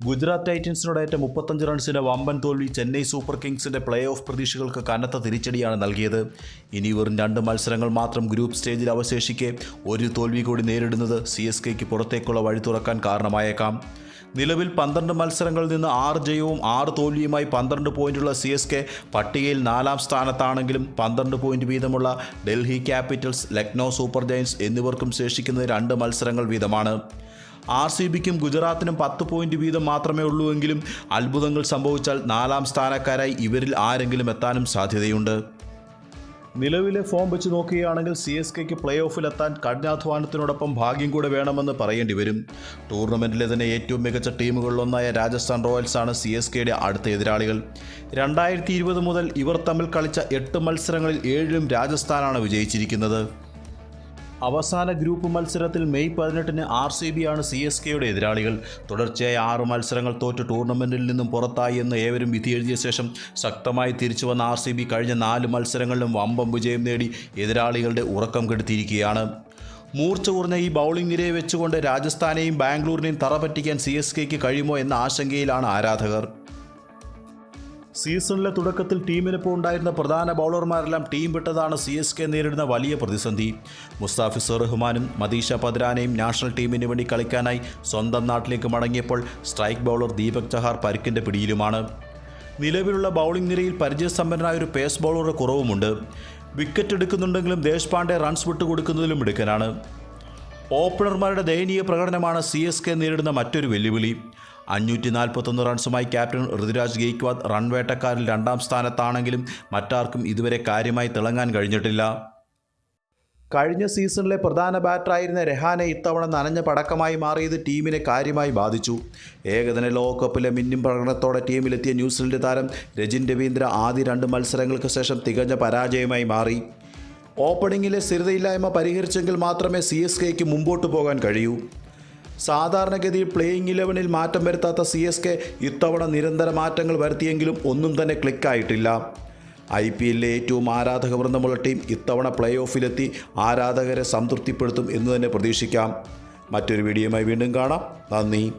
ഗുജറാത്ത് ടൈറ്റൻസിനോടേറ്റ മുപ്പത്തഞ്ച് റൺസിന്റെ വമ്പൻ തോൽവി ചെന്നൈ സൂപ്പർ കിങ്സിന്റെ പ്ലേ ഓഫ് പ്രതീക്ഷകൾക്ക് കനത്ത തിരിച്ചടിയാണ് നൽകിയത്. ഇനി വെറും രണ്ട് മത്സരങ്ങൾ മാത്രം ഗ്രൂപ്പ് സ്റ്റേജിൽ അവശേഷിക്കെ ഒരു തോൽവി കൂടി നേരിടുന്നത് സി എസ് കെക്ക് പുറത്തേക്കുള്ള വഴി തുറക്കാൻ കാരണമായേക്കാം. നിലവിൽ പന്ത്രണ്ട് മത്സരങ്ങളിൽ നിന്ന് ആറ് ജയവും ആറ് തോൽവിയുമായി പന്ത്രണ്ട് പോയിന്റുള്ള സി എസ് കെ പട്ടികയിൽ നാലാം സ്ഥാനത്താണെങ്കിലും പന്ത്രണ്ട് പോയിന്റ് വീതമുള്ള Delhi Capitals Lucknow Super Giants എന്നിവർക്കും ശേഷിക്കുന്നത് രണ്ട് മത്സരങ്ങൾ വീതമാണ്. ആർ സി ബിക്കും ഗുജറാത്തിനും പത്ത് പോയിന്റ് വീതം മാത്രമേ ഉള്ളൂ എങ്കിലും അത്ഭുതങ്ങൾ സംഭവിച്ചാൽ നാലാം സ്ഥാനക്കാരായി ഇവരിൽ ആരെങ്കിലും എത്താനും സാധ്യതയുണ്ട്. നിലവിലെ ഫോം വെച്ച് നോക്കുകയാണെങ്കിൽ സി എസ് കെക്ക് പ്ലേ ഓഫിലെത്താൻ കഠിനാധ്വാനത്തിനോടൊപ്പം ഭാഗ്യം കൂടെ വേണമെന്ന് പറയേണ്ടി വരും. ടൂർണമെന്റിലെ തന്നെ ഏറ്റവും മികച്ച ടീമുകളിലൊന്നായ രാജസ്ഥാൻ റോയൽസാണ് സി എസ് കെയുടെ അടുത്ത എതിരാളികൾ. രണ്ടായിരത്തി ഇരുപത് മുതൽ ഇവർ തമ്മിൽ കളിച്ച എട്ട് മത്സരങ്ങളിൽ ഏഴിലും രാജസ്ഥാനാണ് വിജയിച്ചിരിക്കുന്നത്. അവസാന ഗ്രൂപ്പ് മത്സരത്തിൽ മെയ് പതിനെട്ടിന് ആർ സി ബി ആണ് സി എസ് കെയുടെ എതിരാളികൾ. തുടർച്ചയായി ആറ് മത്സരങ്ങൾ തോറ്റ് ടൂർണമെന്റിൽ നിന്നും പുറത്തായി എന്ന് ഏവരും വിധിയെഴുതിയ ശേഷം ശക്തമായി തിരിച്ചു വന്ന ആർ സി ബി കഴിഞ്ഞ നാല് മത്സരങ്ങളിലും വമ്പം വിജയം നേടി എതിരാളികളുടെ ഉറക്കം കെടുത്തിയിരിക്കുകയാണ്. മൂർച്ച കുറഞ്ഞ ഈ ബൗളിംഗ് നിരയെ വെച്ചുകൊണ്ട് രാജസ്ഥാനെയും ബാംഗ്ലൂരിനെയും തറ പറ്റിക്കാൻ സി എസ് കെക്ക് കഴിയുമോ എന്ന ആശങ്കയിലാണ് ആരാധകർ. സീസണിലെ തുടക്കത്തിൽ ടീമിനൊപ്പം ഉണ്ടായിരുന്ന പ്രധാന ബൗളർമാരെല്ലാം ടീം വിട്ടതാണ് സി എസ് കെ നേരിടുന്ന വലിയ പ്രതിസന്ധി. മുസ്താഫിസുർ റഹ്മാനും മദീഷ പദ്രാനയും നാഷണൽ ടീമിന് വേണ്ടി കളിക്കാനായി സ്വന്തം നാട്ടിലേക്ക് മടങ്ങിയപ്പോൾ സ്ട്രൈക്ക് ബൗളർ ദീപക് ചഹാർ പരിക്കിന്റെ പിടിയിലുമാണ്. നിലവിലുള്ള ബൗളിംഗ് നിരയിൽ പരിചയസമ്പന്നനായ ഒരു പേസ് ബൗളറുടെ കുറവുമുണ്ട്. വിക്കറ്റ് എടുക്കുന്നുണ്ടെങ്കിലും ദേശ്പാണ്ഡെ റൺസ് വിട്ടുകൊടുക്കുന്നതിലും മിടുക്കനാണ്. ഓപ്പണർമാരുടെ ദയനീയ പ്രകടനമാണ് സി എസ് കെ നേരിടുന്ന മറ്റൊരു വെല്ലുവിളി. അഞ്ഞൂറ്റി നാൽപ്പത്തൊന്ന് റൺസുമായി ക്യാപ്റ്റൻ ഋതുരാജ് ഗെയ്ക്വാദ് റൺവേട്ടക്കാരിൽ രണ്ടാം സ്ഥാനത്താണെങ്കിലും മറ്റാർക്കും ഇതുവരെ കാര്യമായി തിളങ്ങാൻ കഴിഞ്ഞിട്ടില്ല. കഴിഞ്ഞ സീസണിലെ പ്രധാന ബാറ്ററായിരുന്ന രഹാനെ ഇത്തവണ നനഞ്ഞ പടക്കമായി മാറിയത് ടീമിനെ കാര്യമായി ബാധിച്ചു. ഏകദിന ലോകകപ്പിലെ മിന്നും പ്രകടനത്തോടെ ടീമിലെത്തിയ ന്യൂസിലൻഡ് താരം രജിൻ രവീന്ദ്ര ആദ്യ രണ്ട് മത്സരങ്ങൾക്ക് ശേഷം തികഞ്ഞ പരാജയമായി മാറി. ഓപ്പണിങ്ങിലെ സ്ഥിരതയില്ലായ്മ പരിഹരിച്ചെങ്കിൽ മാത്രമേ സി എസ് കെക്ക് മുമ്പോട്ട് പോകാൻ കഴിയൂ. സാധാരണഗതിയിൽ പ്ലേയിങ് ഇലവനിൽ മാറ്റം വരുത്താത്ത സി എസ് കെ ഇത്തവണ നിരന്തര മാറ്റങ്ങൾ വരുത്തിയെങ്കിലും ഒന്നും തന്നെ ക്ലിക്കായിട്ടില്ല. ഐ പി എല്ലിലെ ഏറ്റവും ആരാധക വൃന്ദമുള്ള ടീം ഇത്തവണ പ്ലേ ഓഫിലെത്തി ആരാധകരെ സംതൃപ്തിപ്പെടുത്തും എന്ന് തന്നെ പ്രതീക്ഷിക്കാം. മറ്റൊരു വീഡിയോയുമായി വീണ്ടും കാണാം. നന്ദി.